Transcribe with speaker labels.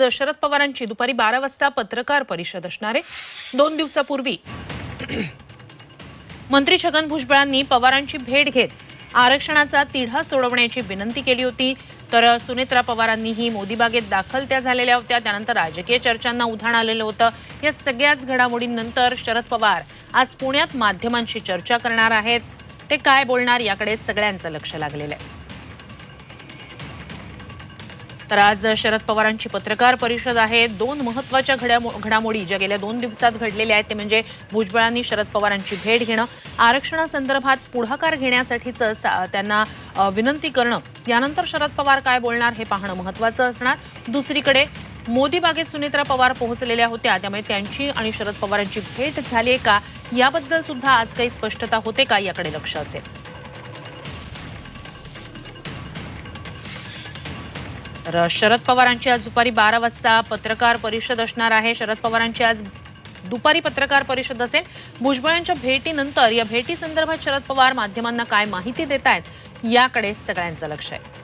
Speaker 1: आज शरद पवारांची दुपारी बारा वाजता पत्रकार परिषद असणार आहे. दोन दिवसापूर्वी मंत्री छगन भुजबळांनी पवारांची भेट घेत आरक्षणाचा तिढा सोडवण्याची विनंती केली होती. तर सुनेत्रा पवारांनीही मोदीबागेत दाखल त्या झालेल्या होत्या. त्यानंतर राजकीय चर्चांना उधाण आलेलं होतं. या सगळ्याच घडामोडींनंतर शरद पवार आज पुण्यात माध्यमांशी चर्चा करणार आहेत. ते काय बोलणार याकडे सगळ्यांचं लक्ष लागलेलं आहे. तर आज शरद पवारांची पत्रकार परिषद आहे. दोन महत्त्वाच्या घडामो घडामोडी ज्या गेल्या दोन दिवसात घडलेल्या आहेत ते म्हणजे भुजबळांनी शरद पवारांची भेट घेणं आरक्षणासंदर्भात पुढाकार घेण्यासाठीचं सा- त्यांना विनंती करणं. यानंतर शरद पवार काय बोलणार हे पाहणं महत्वाचं असणार. दुसरीकडे मोदी बागेत सुनेत्रा पवार पोहोचलेल्या होत्या त्यामुळे त्यांची आणि शरद पवारांची भेट झाली आहे का? याबद्दल सुद्धा आज काही स्पष्टता होते का? याकडे लक्ष असेल. तर शरद पवारांची आज दुपारी बारा वाजता पत्रकार परिषद असणार आहे. शरद पवारांची आज दुपारी पत्रकार परिषद असेल. भुजबळांच्या भेटीनंतर या भेटी संदर्भात शरद पवार माध्यमांना काय माहिती देत आहेत याकडे सगळ्यांचं लक्ष आहे.